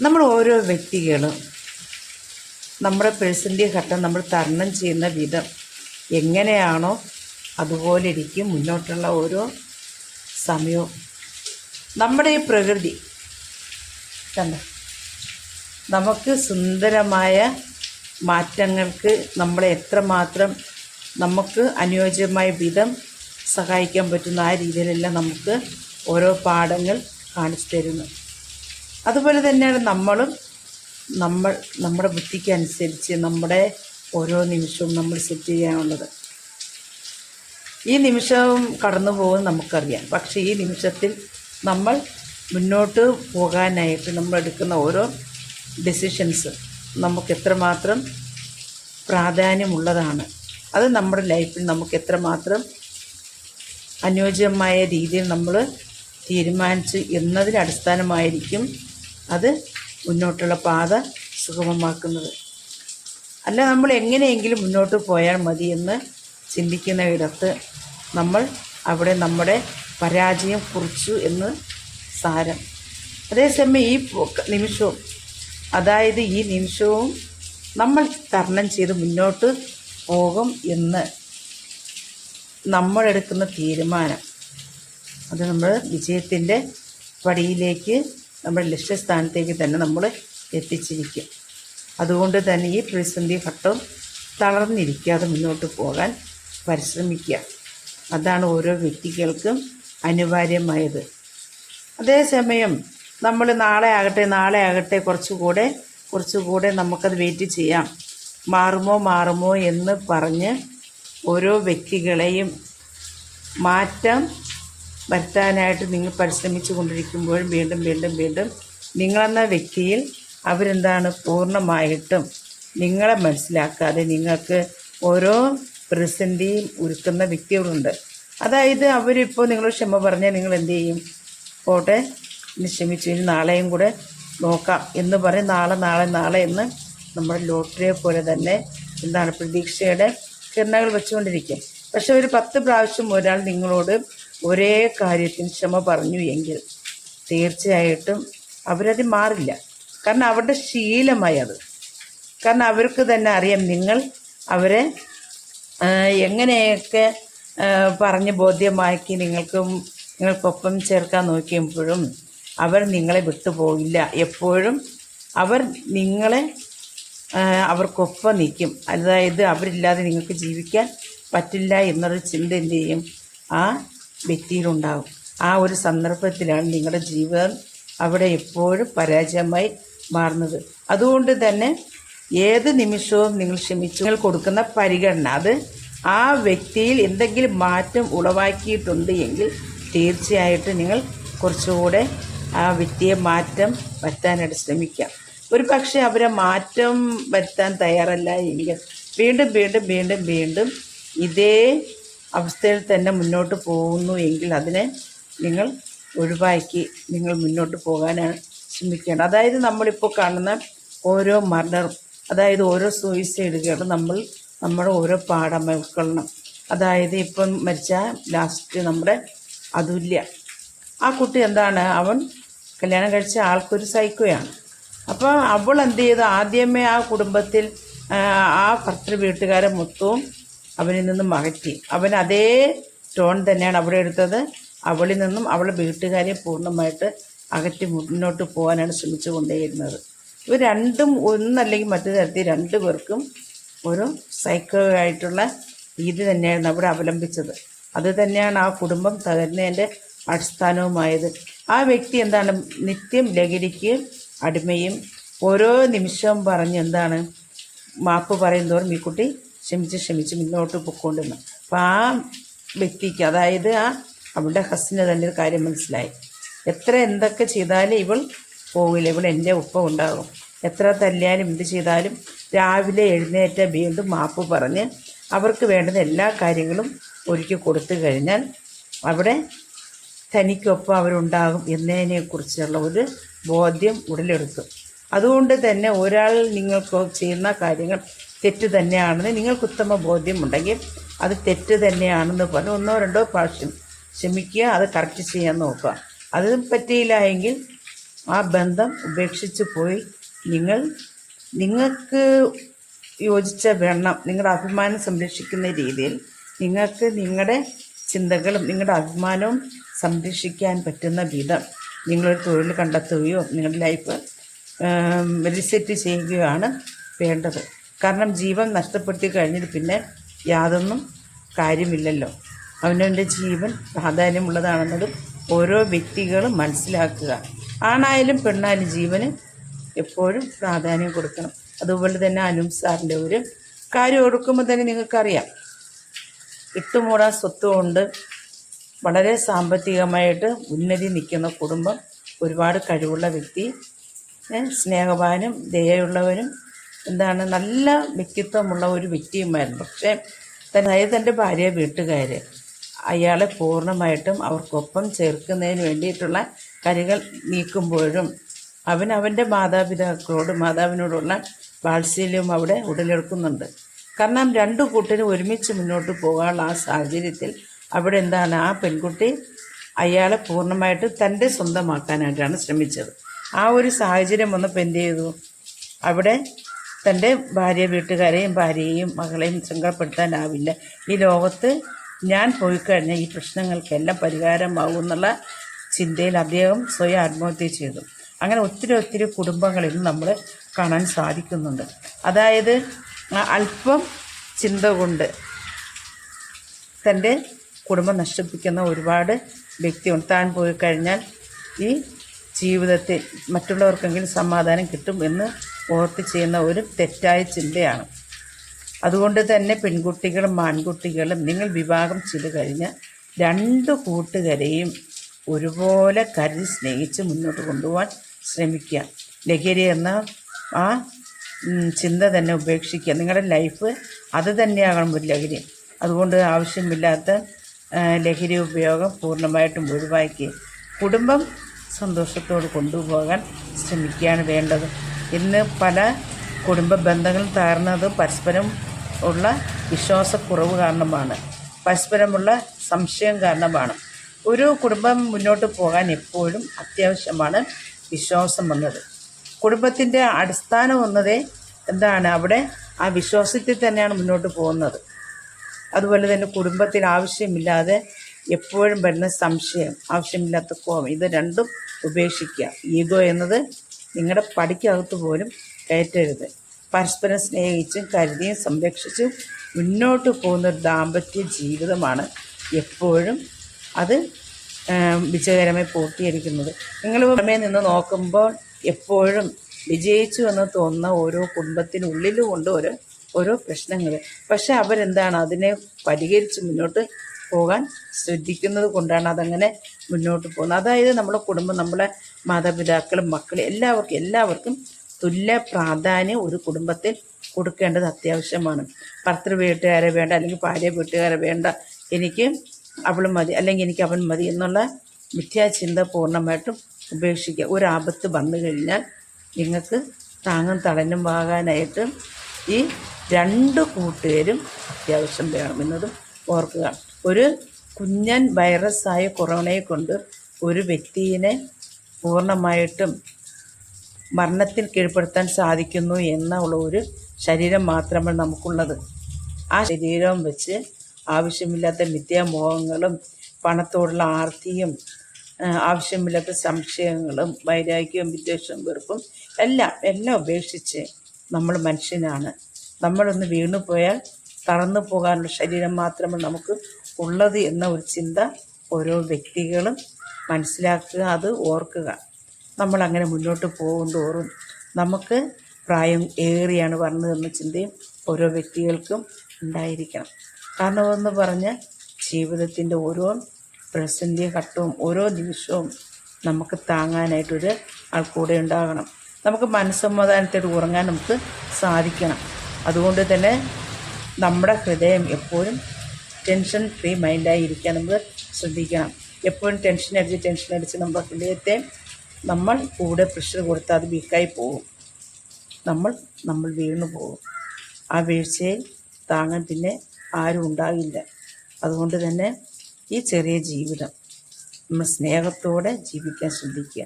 നമ്മൾ ഓരോ വ്യക്തികളും നമ്മുടെ പ്രതിസന്ധി ഘട്ടം നമ്മൾ തരണം ചെയ്യുന്ന വിധം എങ്ങനെയാണോ അതുപോലെ ഇരിക്കും മുന്നോട്ടുള്ള ഓരോ സമയവും. നമ്മുടെ ഈ പ്രകൃതി കണ്ട? നമുക്ക് സുന്ദരമായ മാറ്റങ്ങൾക്ക് നമ്മളെ എത്രമാത്രം നമുക്ക് അനുയോജ്യമായ വിധം സഹായിക്കാൻ പറ്റുന്ന ആ രീതിയിലെല്ലാം നമുക്ക് ഓരോ പാഠങ്ങൾ കാണിച്ചു തരുന്നു. അതുപോലെ തന്നെയാണ് നമ്മളും നമ്മൾ നമ്മുടെ ബുദ്ധിക്ക് അനുസരിച്ച് നമ്മുടെ ഓരോ നിമിഷവും നമ്മൾ സെറ്റ് ചെയ്യാനുള്ളത്. ഈ നിമിഷവും കടന്നു പോകും നമുക്കറിയാം. പക്ഷേ ഈ നിമിഷത്തിൽ നമ്മൾ മുന്നോട്ട് പോകാനായിട്ട് നമ്മൾ എടുക്കുന്ന ഓരോ ഡെസിഷൻസ് നമുക്ക് എത്രമാത്രം പ്രാധാന്യമുള്ളതാണ്. അത് നമ്മുടെ ലൈഫിൽ നമുക്ക് എത്രമാത്രം അനുയോജ്യമായ രീതിയിൽ നമ്മൾ തീരുമാനിച്ച് എന്നതിന് അടിസ്ഥാനമായിരിക്കും അത് മുന്നോട്ടുള്ള പാത സുഗമമാക്കുന്നത്. അല്ല നമ്മൾ എങ്ങനെയെങ്കിലും മുന്നോട്ട് പോയാൽ മതി എന്ന് ചിന്തിക്കുന്ന ഇടത്ത് നമ്മൾ അവിടെ നമ്മുടെ പരാജയം കുറിച്ചു എന്ന് സാരം. അതേസമയം ഈ നിമിഷവും അതായത് ഈ നിമിഷവും നമ്മൾ തരണം ചെയ്ത് മുന്നോട്ട് പോകും എന്ന് നമ്മളെടുക്കുന്ന തീരുമാനം. അത് നമ്മൾ വിജയത്തിന്റെ പടിയിലേക്ക് നമ്മുടെ ലക്ഷ്യസ്ഥാനത്തേക്ക് തന്നെ നമ്മൾ എത്തിച്ചിരിക്കും അതുകൊണ്ട് തന്നെ ഈ പ്രതിസന്ധി ഘട്ടം തളർന്നിരിക്കാതെ മുന്നോട്ട് പോകാൻ പരിശ്രമിക്കുക. അതാണ് ഓരോ വ്യക്തികൾക്കും അനിവാര്യമായത്. അതേസമയം നമ്മൾ നാളെ ആകട്ടെ നാളെ ആകട്ടെ കുറച്ചുകൂടെ കുറച്ചുകൂടെ നമുക്കത് വെയിറ്റ് ചെയ്യാം. മാറുമോ മാറുമോ എന്ന് പറഞ്ഞ് ഓരോ വ്യക്തികളെയും മാറ്റം വരുത്താനായിട്ട് നിങ്ങൾ പരിശ്രമിച്ചു കൊണ്ടിരിക്കുമ്പോഴും വീണ്ടും വീണ്ടും വീണ്ടും നിങ്ങളെന്ന വ്യക്തിയിൽ അവരെന്താണ് പൂർണമായിട്ടും നിങ്ങളെ മനസ്സിലാക്കാതെ നിങ്ങൾക്ക് ഓരോ പ്രതിസന്ധിയും ഒരുക്കുന്ന വ്യക്തികളുണ്ട്. അതായത് അവരിപ്പോൾ നിങ്ങൾ ക്ഷമ പറഞ്ഞാൽ നിങ്ങൾ എന്ത് ചെയ്യും? പോട്ടെ ഇനി ക്ഷമിച്ചു. ഇനി നാളെയും കൂടെ നോക്കാം എന്ന് പറയും നാളെ നാളെ നാളെ എന്ന് നമ്മുടെ ലോട്ടറിയെ പോലെ തന്നെ എന്താണ് പ്രതീക്ഷയുടെ കിരണകൾ വെച്ചുകൊണ്ടിരിക്കും. പക്ഷെ ഒരു പത്ത് പ്രാവശ്യം ഒരാൾ നിങ്ങളോട് ഒരേ കാര്യത്തിന് ക്ഷമ പറഞ്ഞു എങ്കിൽ തീർച്ചയായിട്ടും അവരത് മാറില്ല. കാരണം അവരുടെ ശീലമായി അത്. കാരണം അവർക്ക് തന്നെ അറിയാം നിങ്ങൾ അവരെ എങ്ങനെയൊക്കെ പറഞ്ഞ് ബോധ്യമാക്കി നിങ്ങൾക്കും നിങ്ങൾക്കൊപ്പം ചേർക്കാൻ നോക്കിയപ്പോഴും അവർ നിങ്ങളെ വിട്ടുപോകില്ല എപ്പോഴും അവർ നിങ്ങളെ അവർക്കൊപ്പം നിൽക്കും. അതായത് അവരില്ലാതെ നിങ്ങൾക്ക് ജീവിക്കാൻ പറ്റില്ല എന്നൊരു ചിന്ത എന്ത് ചെയ്യും? ആ വ്യക്തിയിലുണ്ടാകും ആ ഒരു സന്ദർഭത്തിലാണ് നിങ്ങളുടെ ജീവിതം അവിടെ എപ്പോഴും പരാജയമായി മാറുന്നത്. അതുകൊണ്ട് തന്നെ ഏത് നിമിഷവും നിങ്ങൾ ക്ഷമിച്ചു. നിങ്ങൾ കൊടുക്കുന്ന പരിഗണന അത് ആ വ്യക്തിയിൽ എന്തെങ്കിലും മാറ്റം ഉളവാക്കിയിട്ടുണ്ട് എങ്കിൽ തീർച്ചയായിട്ടും നിങ്ങൾ കുറച്ചുകൂടെ ആ വ്യക്തിയെ മാറ്റം വരുത്താനായിട്ട് ശ്രമിക്കാം. ഒരു പക്ഷേ അവരെ മാറ്റം വരുത്താൻ തയ്യാറല്ല എങ്കിൽ വീണ്ടും വീണ്ടും വീണ്ടും വീണ്ടും ഇതേ അവസ്ഥയിൽ തന്നെ മുന്നോട്ട് പോകുന്നു എങ്കിൽ അതിനെ നിങ്ങൾ ഒഴിവാക്കി നിങ്ങൾ മുന്നോട്ട് പോകാനാണ് ശ്രമിക്കേണ്ടത്. അതായത് നമ്മളിപ്പോൾ കാണുന്ന ഓരോ മർഡറും അതായത് ഓരോ സൂയിസൈഡുകളും നമ്മൾ നമ്മുടെ ഓരോ പാഠം ഉൾക്കൊള്ളണം അതായത് ഇപ്പം മരിച്ച ലാസ്റ്റ് നമ്മുടെ അതുല്യ. ആ കുട്ടി എന്താണ്? അവൻ കല്യാണം കഴിച്ച ആൾക്കൊരു സൈക്കോയാണ് അപ്പോൾ അവൾ എന്ത് ചെയ്തു? ആദ്യമേ ആ കുടുംബത്തിൽ ആ, ഭർത്തൃ വീട്ടുകാരെ മൊത്തവും അവനിൽ നിന്നും അകറ്റി അവൻ അതേ ടോൺ തന്നെയാണ് അവിടെ എടുത്തത്. അവളിൽ നിന്നും അവളെ വീട്ടുകാരെ പൂർണമായിട്ട് അകറ്റി മുന്നോട്ട് പോകാനാണ് ശ്രമിച്ചു കൊണ്ടേയിരുന്നത്. ഇവർ രണ്ടും ഒന്നല്ലെങ്കിൽ മറ്റു തരത്തിൽ രണ്ടു പേർക്കും ഒരു സൈക്കോ ആയിട്ടുള്ള രീതി തന്നെയായിരുന്നു അവിടെ അവലംബിച്ചത്. അത് തന്നെയാണ് ആ കുടുംബം തകരുന്നതിന്റെ അടിസ്ഥാനവുമായത്. ആ വ്യക്തി എന്താണ്? നിത്യം ലഹരിക്ക് അടിമയും ഓരോ നിമിഷവും പറഞ്ഞ് എന്താണ്? മാപ്പ് പറയും ഈ കുട്ടി ക്ഷമിച്ച് ക്ഷമിച്ച് മുന്നോട്ട് പൊക്കോണ്ടിരുന്നു. അപ്പം ആ വ്യക്തിക്ക് അതായത് ആ അവളുടെ ഹസ്സിന് തന്നെ ഒരു കാര്യം മനസ്സിലായി. എത്ര എന്തൊക്കെ ചെയ്താലും ഇവൾ പോകില്ല ഇവൾ എന്റെ ഒപ്പം ഉണ്ടാകും. എത്ര തല്ലിയാലും എന്ത് ചെയ്താലും രാവിലെ എഴുന്നേറ്റ വീണ്ടും മാപ്പ് പറഞ്ഞ് അവർക്ക് വേണ്ടുന്ന എല്ലാ കാര്യങ്ങളും ഒരുക്കി കൊടുത്തു കഴിഞ്ഞാൽ അവിടെ തനിക്കൊപ്പം അവരുണ്ടാകും എന്നതിനെക്കുറിച്ചുള്ള ഒരു ബോധ്യം ഉടലെടുക്കും. അതുകൊണ്ട് തന്നെ ഒരാൾ നിങ്ങൾക്ക് ചെയ്യുന്ന കാര്യങ്ങൾ തെറ്റ് തന്നെയാണെന്ന് നിങ്ങൾക്ക് ഉത്തമ ബോധ്യമുണ്ടെങ്കിൽ അത് തെറ്റ് തന്നെയാണെന്ന് പറഞ്ഞ് ഒന്നോ രണ്ടോ പ്രാവശ്യം ക്ഷമിക്കുക അത് കറക്റ്റ് ചെയ്യാൻ നോക്കുക. അത് പറ്റിയില്ല എങ്കിൽ ആ ബന്ധം ഉപേക്ഷിച്ച് പോയി നിങ്ങൾ നിങ്ങൾക്ക് യോജിച്ച വെണ്ണം നിങ്ങളുടെ അഭിമാനം സംരക്ഷിക്കുന്ന രീതിയിൽ നിങ്ങൾക്ക് നിങ്ങളുടെ ചിന്തകളും നിങ്ങളുടെ അഭിമാനവും സംരക്ഷിക്കാൻ പറ്റുന്ന വിധം നിങ്ങളൊരു തൊഴിൽ കണ്ടെത്തുകയോ നിങ്ങളുടെ ലൈഫ് റിസെറ്റ് ചെയ്യുകയാണ് വേണ്ടത്. കാരണം ജീവൻ നഷ്ടപ്പെടുത്തി കഴിഞ്ഞിട്ട് പിന്നെ യാതൊന്നും കാര്യമില്ലല്ലോ. അവനവന്റെ ജീവൻ പ്രാധാന്യമുള്ളതാണെന്നതും ഓരോ വ്യക്തികളും മനസ്സിലാക്കുക. ആണായാലും പെണ്ണായാലും ജീവന് എപ്പോഴും പ്രാധാന്യം കൊടുക്കണം. അതുപോലെ തന്നെ അനും സാറിന്റെ ഒരു കാര്യം ഓർക്കുമ്പോൾ തന്നെ നിങ്ങൾക്കറിയാം. ഇട്ടുമൂടാൻ സ്വത്തുകൊണ്ട് വളരെ സാമ്പത്തികമായിട്ട് ഉന്നതി നിൽക്കുന്ന കുടുംബം ഒരുപാട് കഴിവുള്ള വ്യക്തി സ്നേഹവാനും ദയയുള്ളവനും എന്താണ് നല്ല വ്യക്തിത്വമുള്ള ഒരു വ്യക്തിയുമായിരുന്നു. പക്ഷേ അതായത് തന്റെ ഭാര്യ വീട്ടുകാർ അയാളെ പൂർണമായിട്ടും അവർക്കൊപ്പം ചേർക്കുന്നതിന് വേണ്ടിയിട്ടുള്ള കാര്യങ്ങൾ നീക്കുമ്പോഴും അവൻ അവന്റെ മാതാപിതാക്കളോട് മാതാവിനോടുള്ള വാത്സല്യവും അവിടെ ഉടലെടുക്കുന്നുണ്ട്. കാരണം രണ്ടു കൂട്ടരും ഒരുമിച്ച് മുന്നോട്ട് പോകാനുള്ള ആ സാഹചര്യത്തിൽ അവിടെ എന്താണ് ആ പെൺകുട്ടി അയാളെ പൂർണമായിട്ട് തന്റെ സ്വന്തമാക്കാനായിട്ടാണ് ശ്രമിച്ചത്. ആ ഒരു സാഹചര്യം വന്നപ്പോൾ എന്ത് ചെയ്തു? അവിടെ തന്റെ ഭാര്യ വീട്ടുകാരെയും ഭാര്യയെയും മകളെയും സങ്കടപ്പെടുത്താനാവില്ല ഈ ലോകത്ത് ഞാൻ പോയി കഴിഞ്ഞാൽ ഈ പ്രശ്നങ്ങൾക്കെല്ലാം പരിഹാരമാകും എന്നുള്ള ചിന്തയിൽ അദ്ദേഹം സ്വയം ആത്മഹത്യ ചെയ്തു. അങ്ങനെ ഒത്തിരി ഒത്തിരി കുടുംബങ്ങളിൽ നമ്മൾ കാണാൻ സാധിക്കുന്നുണ്ട്. അതായത് അല്പം ചിന്ത കൊണ്ട് തന്റെ കുടുംബം നശിപ്പിക്കുന്ന ഒരുപാട് വ്യക്തിയുണ്ട് താൻ പോയി കഴിഞ്ഞാൽ ഈ ജീവിതത്തിൽ മറ്റുള്ളവർക്കെങ്കിലും സമാധാനം കിട്ടും എന്ന് ഓർത്ത് ചെയ്യുന്ന ഒരു തെറ്റായ ചിന്തയാണ്. അതുകൊണ്ട് തന്നെ പെൺകുട്ടികളും ആൺകുട്ടികളും നിങ്ങൾ വിവാഹം ചെയ്ത് കഴിഞ്ഞ് രണ്ട് കൂട്ടുകാരെയും ഒരുപോലെ കരുതി സ്നേഹിച്ച് മുന്നോട്ട് കൊണ്ടുപോകാൻ ശ്രമിക്കുക. ലഹരി എന്ന ആ ചിന്ത തന്നെ ഉപേക്ഷിക്കുക. നിങ്ങളുടെ ലൈഫ് അത് തന്നെയാകണം ഒരു ലഹരി. അതുകൊണ്ട് ആവശ്യമില്ലാത്ത ലഹരി ഉപയോഗം പൂർണമായിട്ടും ഒഴിവാക്കി കുടുംബം സന്തോഷത്തോട് കൊണ്ടുപോകാൻ ശ്രമിക്കുകയാണ് വേണ്ടത്. ഇന്ന് പല കുടുംബ ബന്ധങ്ങൾ താർന്നത് പരസ്പരം ഉള്ള വിശ്വാസക്കുറവ് കാരണമാണ്. പരസ്പരമുള്ള സംശയം കാരണമാണ്. ഒരു കുടുംബം മുന്നോട്ട് പോകാൻ എപ്പോഴും അത്യാവശ്യമാണ് വിശ്വാസം വന്നത് കുടുംബത്തിന്റെ അടിസ്ഥാനം വന്നതേ എന്താണ്? അവിടെ ആ വിശ്വാസത്തിൽ തന്നെയാണ് മുന്നോട്ട് പോകുന്നത്. അതുപോലെ തന്നെ കുടുംബത്തിൽ ആവശ്യമില്ലാതെ എപ്പോഴും വരുന്ന സംശയം ആവശ്യമില്ലാത്ത കോപം ഇത് രണ്ടും ഉപേക്ഷിക്കുക. ഈഗോ എന്നത് നിങ്ങളുടെ പടിക്കകത്ത് പോലും കയറ്റരുത്. പരസ്പരം സ്നേഹിച്ചും കരുതിയും സംരക്ഷിച്ചും മുന്നോട്ട് പോകുന്ന ഒരു ദാമ്പത്യ ജീവിതമാണ് എപ്പോഴും അത് വിജയകരമായി പൂർത്തീകരിക്കുന്നത്. നിങ്ങൾ പുറമേ നിന്ന് നോക്കുമ്പോൾ എപ്പോഴും വിജയിച്ചു എന്ന് തോന്നുന്ന ഓരോ കുടുംബത്തിനുള്ളിലും ഉണ്ട് ഓരോ ഓരോ പ്രശ്നങ്ങൾ പക്ഷെ അവരെന്താണ് അതിനെ പരിഹരിച്ച് മുന്നോട്ട് പോകാൻ ശ്രദ്ധിക്കുന്നത് കൊണ്ടാണ് അതങ്ങനെ മുന്നോട്ട് പോകുന്നത് അതായത് നമ്മുടെ കുടുംബം നമ്മളെ മാതാപിതാക്കളും മക്കളും എല്ലാവർക്കും എല്ലാവർക്കും തുല്യ പ്രാധാന്യം ഒരു കുടുംബത്തിൽ കൊടുക്കേണ്ടത് അത്യാവശ്യമാണ്. ഭർത്തൃ വീട്ടുകാരെ വേണ്ട അല്ലെങ്കിൽ ഭാര്യ വീട്ടുകാരെ വേണ്ട എനിക്ക് അവൾ മതി അല്ലെങ്കിൽ എനിക്ക് അവൻ മതി എന്നുള്ള മിഥ്യാചിന്ത പൂർണമായിട്ടും ഉപേക്ഷിക്കുക. ഒരു ആപത്ത് വന്നു കഴിഞ്ഞാൽ നിങ്ങൾക്ക് താങ്ങും തളനും ആകാനായിട്ട് ഈ രണ്ട് കൂട്ടുകാരും അത്യാവശ്യം വേണമെന്നതും ഓർക്കുക. ഒരു കുഞ്ഞൻ വൈറസായ കൊറോണയെ കൊണ്ട് ഒരു വ്യക്തിയെ പൂർണമായിട്ടും മരണത്തിൽ കീഴ്പ്പെടുത്താൻ സാധിക്കുന്നു എന്നുള്ള ഒരു ശരീരം മാത്രമാണ് നമുക്കുള്ളത്. ആ ശരീരം വെച്ച് ആവശ്യമില്ലാത്ത മിഥ്യാമോഹങ്ങളും പണത്തോടുള്ള ആർത്തിയും ആവശ്യമില്ലാത്ത സംശയങ്ങളും വൈരാഗ്യവും വിദ്വേഷവും വെറുപ്പും എല്ലാം എല്ലാം ഉപേക്ഷിച്ച് നമ്മൾ മനുഷ്യനാണ്. നമ്മളൊന്ന് വീണു പോയാൽ തളർന്നു പോകാനുള്ള ശരീരം മാത്രമേ നമുക്ക് ഉള്ളത് എന്ന ഒരു ചിന്ത ഓരോ വ്യക്തികളും മനസ്സിലാക്കുക അത് ഓർക്കുക. നമ്മളങ്ങനെ മുന്നോട്ട് പോകും തോറും നമുക്ക് പ്രായം ഏറിയാണ് വന്നതെന്ന ചിന്തയും ഓരോ വ്യക്തികൾക്കും ഉണ്ടായിരിക്കണം. കാരണം എന്ന് പറഞ്ഞാൽ ജീവിതത്തിന്റെ ഓരോ പ്രസന്ധി ഘട്ടവും ഓരോ ദിവസവും നമുക്ക് താങ്ങാനായിട്ടൊരു ആൾ കൂടെ ഉണ്ടാകണം. നമുക്ക് മനസ്സമാധാനത്തോട് ഉറങ്ങാൻ നമുക്ക് സാധിക്കണം. അതുകൊണ്ട് തന്നെ നമ്മുടെ ഹൃദയം എപ്പോഴും ടെൻഷൻ ഫ്രീ മൈൻഡായി ഇരിക്കാൻ നമ്മൾ ശ്രദ്ധിക്കണം. എപ്പോഴും ടെൻഷൻ അടിച്ച് ടെൻഷൻ അടിച്ച് നമ്മുടെ ഹൃദയത്തെ നമ്മൾ കൂടെ പ്രഷർ കൊടുത്താൽ അത് വീക്കായി പോകും. നമ്മൾ നമ്മൾ വീണു പോകും. ആ വീഴ്ചയിൽ താങ്ങാൻ പിന്നെ ആരും ഉണ്ടാകില്ല. അതുകൊണ്ട് തന്നെ ഈ ചെറിയ ജീവിതം നമ്മൾ സ്നേഹത്തോടെ ജീവിക്കാൻ ശ്രദ്ധിക്കുക.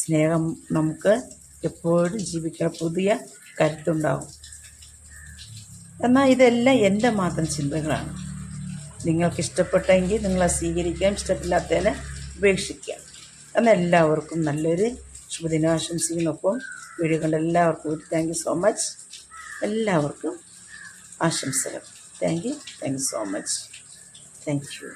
സ്നേഹം നമുക്ക് എപ്പോഴും ജീവിക്കാൻ പുതിയ കരുത്തുണ്ടാവും എന്നാൽ ഇതെല്ലാം എന്റെ മാത്രം ചിന്തകളാണ്. നിങ്ങൾക്ക് ഇഷ്ടപ്പെട്ടെങ്കിൽ നിങ്ങളെ സ്വീകരിക്കാം ഇഷ്ടമില്ലാത്തതിനെ ഉപേക്ഷിക്കാം. എന്നാൽ എല്ലാവർക്കും നല്ലൊരു ശുഭദിനാശംസിക്കുന്നൊപ്പം വീഡിയോ കണ്ട എല്ലാവർക്കും ഒരു താങ്ക് സോ മച്ച് എല്ലാവർക്കും ആശംസകൾ. Thank you thank you so much thank you